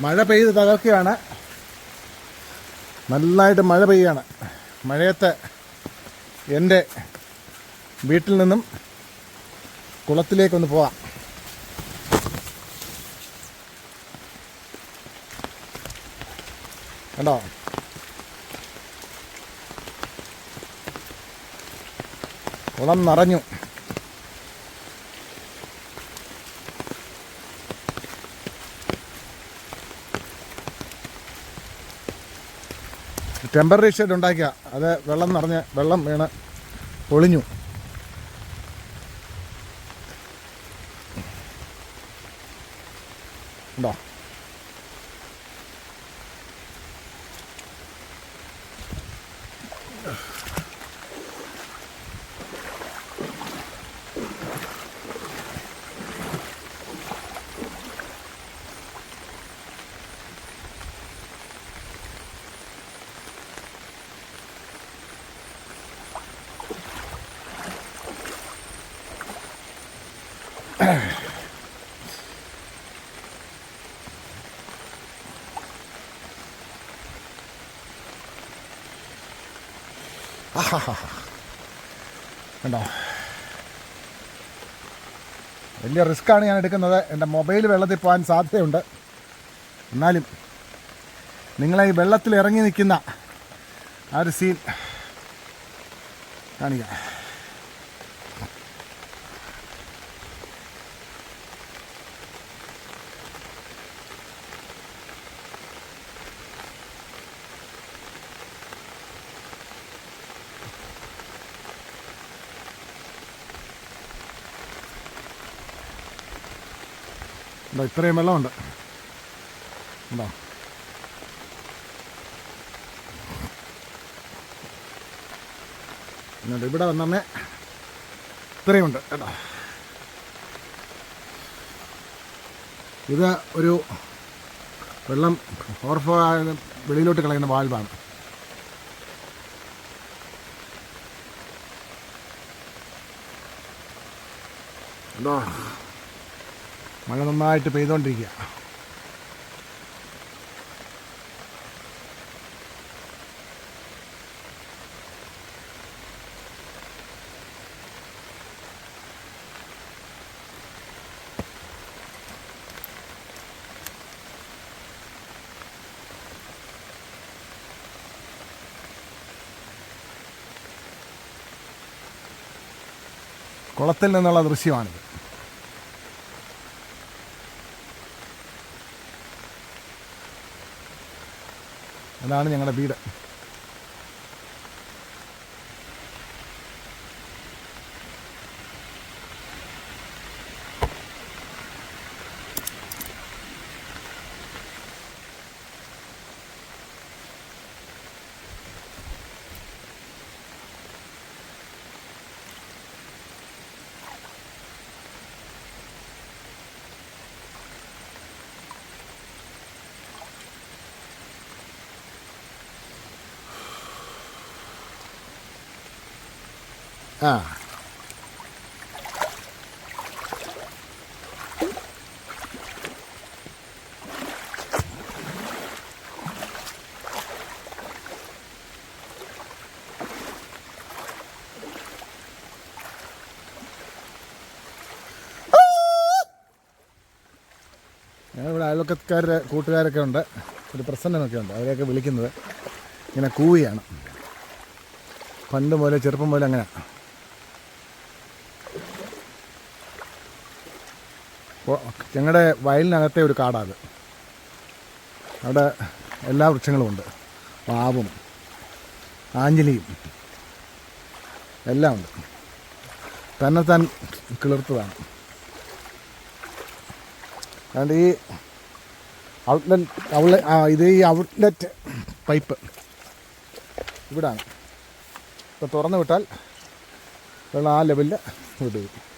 മഴ പെയ്ത് തകർക്കുകയാണ്. നന്നായിട്ട് മഴ പെയ്യാണ്. മഴയത്ത് എന്റെ വീട്ടിൽ നിന്നും കുളത്തിലേക്കൊന്ന് പോവാം കണ്ടോ? കുളം നിറഞ്ഞു. ടെമ്പററി ഷെഡ് ഉണ്ടാക്കിയ അത് വെള്ളം നിറഞ്ഞ് വെള്ളം വീണ് പൊളിഞ്ഞു. ഉണ്ടോ? കണ്ടോ? വലിയ റിസ്ക്കാണ് ഞാൻ എടുക്കുന്നത്. എന്റെ മൊബൈൽ വെള്ളത്തിൽ പോകാൻ സാധ്യതയുണ്ട്. എന്നാലും നിങ്ങളെ ഈ വെള്ളത്തിൽ ഇറങ്ങി നിൽക്കുന്ന ആ ഒരു സീൻ കാണിക്കാം. ഉണ്ടോ ഇത്രയും വെള്ളമുണ്ട്. ഉണ്ടോ? എന്നിട്ട് ഇവിടെ വന്നെ ഇത്രയുമുണ്ട് കേട്ടോ. ഇത് ഒരു വെള്ളം ഓർഫോ വെളിയിലോട്ട് കളയുന്ന വാൽവാണ്. ഉണ്ടോ? മഴ നന്നായിട്ട് പെയ്തുകൊണ്ടിരിക്കുക കുളത്തിൽ നിന്നുള്ള ദൃശ്യമാണിത്. അതാണ് ഞങ്ങളുടെ വീട്. ആ. അയൽവക്കക്കാരുടെ കൂട്ടുകാരൊക്കെ ഉണ്ട്. ഒരു പ്രസന്നമൊക്കെ ഉണ്ട്. അവരെയൊക്കെ വിളിക്കുന്നത് ഇങ്ങനെ കൂവിയാണ്. പണ്ട് മുതലേ ചെറുപ്പം മുതലേ അങ്ങനെ ഞങ്ങളുടെ വയലിനകത്തെ ഒരു കാടാണ് അവിടെ എല്ലാ വൃക്ഷങ്ങളും ഉണ്ട്. പാവും ആഞ്ജലിയും എല്ലാം ഉണ്ട്. തന്നെത്താൻ കിളിർത്തതാണ്. അതുകൊണ്ട് ഈ ഔട്ട്ലെറ്റ് ഇത് ഈ ഔട്ട്ലെറ്റ് പൈപ്പ് ഇവിടാണ്. ഇപ്പോൾ തുറന്നു വിട്ടാൽ വെള്ളം ആ ലെവലിൽ വിടും.